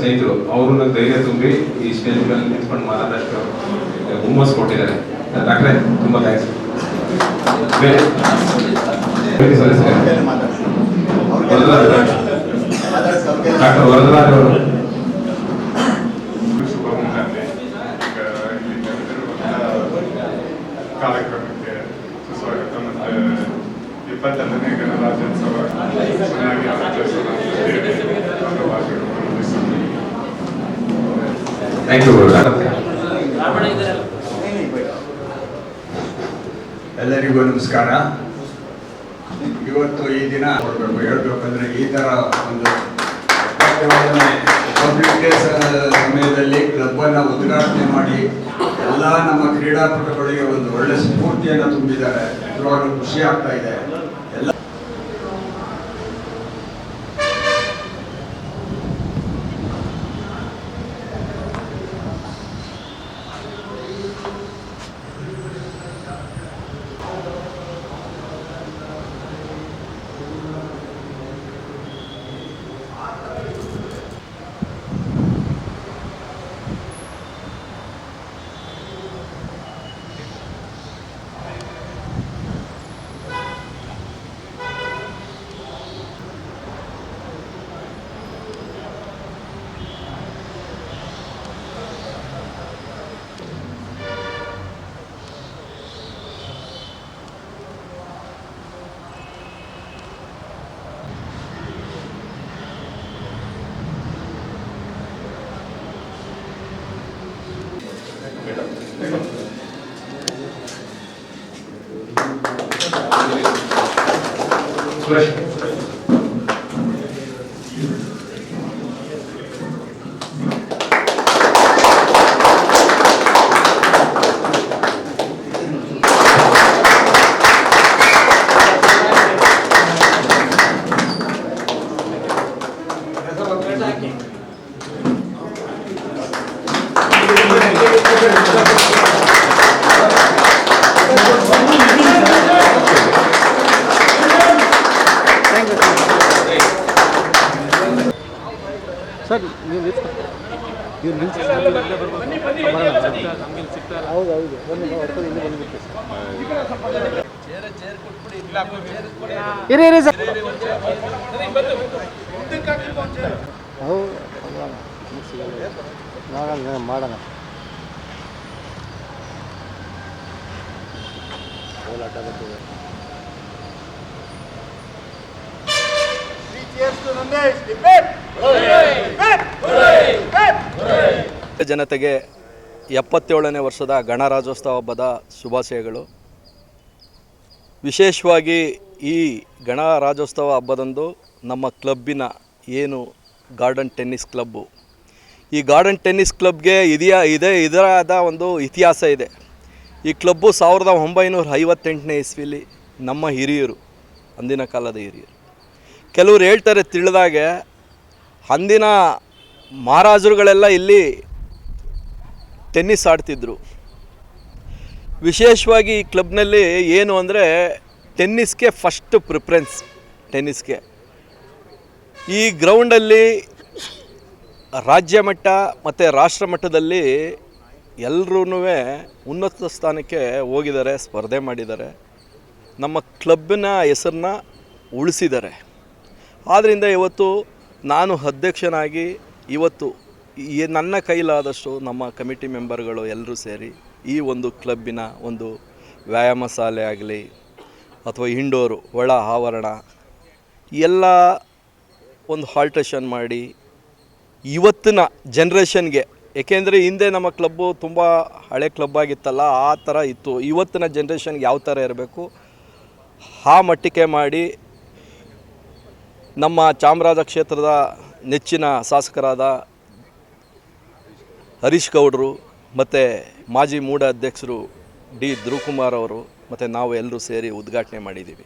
ಸ್ನೇಹಿತರು, ಅವ್ರನ್ನ ಧೈರ್ಯ ತುಂಬಿ ಈ ಸ್ಟೇಜ್ ಮೇಲೆ ನಿಂತ್ಕೊಂಡು ಮಾತಾಡೋಷ್ಟು ಹುಮ್ಮಸ್ ಕೊಟ್ಟಿದ್ದಾರೆ. ಡಾಕ್ಟ್ರೆ, ತುಂಬ ಥ್ಯಾಂಕ್ಸ್ ಡಾಕ್ಟರ್ ವರದರಾಜ್ ಅವರು. ಕಾರ್ಯಕ್ರಮಕ್ಕೆ ಗಣರಾಜ್ಯೋತ್ಸವ. ಚೆನ್ನಾಗಿ ಆಚರಿಸೋಣ ಥ್ಯಾಂಕ್ ಯು ಎಲ್ಲರಿಗೂ ನಮಸ್ಕಾರ. ಇವತ್ತು ಈ ದಿನ ಹೇಳ್ಬೇಕಂದ್ರೆ ಈ ಥರ ಒಂದು ಪಬ್ಲಿಕ್ ಡೇ ಸಮಯದಲ್ಲಿ ಉದ್ಘಾಟನೆ ಮಾಡಿ ಎಲ್ಲ ನಮ್ಮ ಕ್ರೀಡಾಪಟುಗಳಿಗೆ ಒಂದು ಒಳ್ಳೆ ಸ್ಫೂರ್ತಿಯನ್ನು ತುಂಬಿದ್ದಾರೆ. ಖುಷಿ ಆಗ್ತಾ ಇದೆ. ಎಲ್ಲ ಸರ್ ನೀವು ನೀವು ನಿಲ್ಸಿ ಹೌದು ಹೌದು. ಒಂದು ಇಲ್ಲಿ ಬಂದ್ಬಿಟ್ಟು. ಇರಿ ಇರಿ ಸರ್. ಹೌದು ಮಾಡೋಣ ಮಾಡೋಣ. ಹೋಲಾಟ ಬರ್ತಿದೆ. ಜನತೆಗೆ ಎಪ್ಪತ್ತೇಳನೇ ವರ್ಷದ ಗಣರಾಜ್ಯೋತ್ಸವ ಹಬ್ಬದ ಶುಭಾಶಯಗಳು. ವಿಶೇಷವಾಗಿ ಈ ಗಣರಾಜ್ಯೋತ್ಸವ ಹಬ್ಬದಂದು ನಮ್ಮ ಕ್ಲಬ್ಬಿನ ಏನು ಗಾರ್ಡನ್ ಟೆನ್ನಿಸ್ ಕ್ಲಬ್ಬು. ಈ ಗಾರ್ಡನ್ ಟೆನ್ನಿಸ್ ಕ್ಲಬ್ಗೆ ಇದೆಯಾ, ಇದೆ, ಇದರಾದ ಒಂದು ಇತಿಹಾಸ ಇದೆ. ಈ ಕ್ಲಬ್ಬು ಸಾವಿರದ ಒಂಬೈನೂರ ಐವತ್ತೆಂಟನೇ ಇಸ್ವಿಲಿ ನಮ್ಮ ಹಿರಿಯರು, ಅಂದಿನ ಕಾಲದ ಹಿರಿಯರು. ಕೆಲವರು ಹೇಳ್ತಾರೆ ತಿಳಿದಾಗೆ ಅಂದಿನ ಮಹಾರಾಜರುಗಳೆಲ್ಲ ಇಲ್ಲಿ ಟೆನ್ನಿಸ್ ಆಡ್ತಿದ್ರು. ವಿಶೇಷವಾಗಿ ಈ ಕ್ಲಬ್ನಲ್ಲಿ ಏನು ಅಂದರೆ ಟೆನ್ನಿಸ್ಗೆ ಫಸ್ಟ್ ಪ್ರಿಫರೆನ್ಸ್ ಟೆನ್ನಿಸ್ಗೆ. ಈ ಗ್ರೌಂಡಲ್ಲಿ ರಾಜ್ಯ ಮಟ್ಟ ಮತ್ತು ರಾಷ್ಟ್ರ ಮಟ್ಟದಲ್ಲಿ ಎಲ್ಲರೂ ಉನ್ನತ ಸ್ಥಾನಕ್ಕೆ ಹೋಗಿದ್ದಾರೆ, ಸ್ಪರ್ಧೆ ಮಾಡಿದ್ದಾರೆ. ನಮ್ಮ ಕ್ಲಬ್ಬಿನ ಹೆಸರನ್ನ ಉಳಿಸಿದ್ದಾರೆ. ಆದ್ದರಿಂದ ಇವತ್ತು ನಾನು ಅಧ್ಯಕ್ಷನಾಗಿ ಇವತ್ತು ನನ್ನ ಕೈಲಾದಷ್ಟು ನಮ್ಮ ಕಮಿಟಿ ಮೆಂಬರ್ಗಳು ಎಲ್ಲರೂ ಸೇರಿ ಈ ಒಂದು ಕ್ಲಬ್ಬಿನ ಒಂದು ವ್ಯಾಯಾಮ ಶಾಲೆ ಆಗಲಿ ಅಥವಾ ಇಂಡೋರು ಒಳ ಆವರಣ ಎಲ್ಲ ಒಂದು ಹಾಲ್ಟ್ರೇಷನ್ ಮಾಡಿ ಇವತ್ತಿನ ಜನ್ರೇಷನ್ಗೆ ಏಕೆಂದರೆ ಹಿಂದೆ ನಮ್ಮ ಕ್ಲಬ್ಬು ತುಂಬ ಹಳೆ ಕ್ಲಬ್ ಆಗಿತ್ತಲ್ಲ, ಆ ಥರ ಇತ್ತು. ಇವತ್ತಿನ ಜನ್ರೇಷನ್ಗೆ ಯಾವ ಥರ ಇರಬೇಕು? ಆ ಮಟ್ಟಿಗೆ ಮಾಡಿ ನಮ್ಮ ಚಾಮರಾಜ ಕ್ಷೇತ್ರದ ನೆಚ್ಚಿನ ಶಾಸಕರಾದ ಹರೀಶ್ ಗೌಡರು ಮತ್ತು ಮಾಜಿ ಮೂಡ ಅಧ್ಯಕ್ಷರು ಡಿ ಧ್ರುವಕುಮಾರ್ ಅವರು ಮತ್ತು ನಾವು ಎಲ್ಲರೂ ಸೇರಿ ಉದ್ಘಾಟನೆ ಮಾಡಿದ್ದೀವಿ.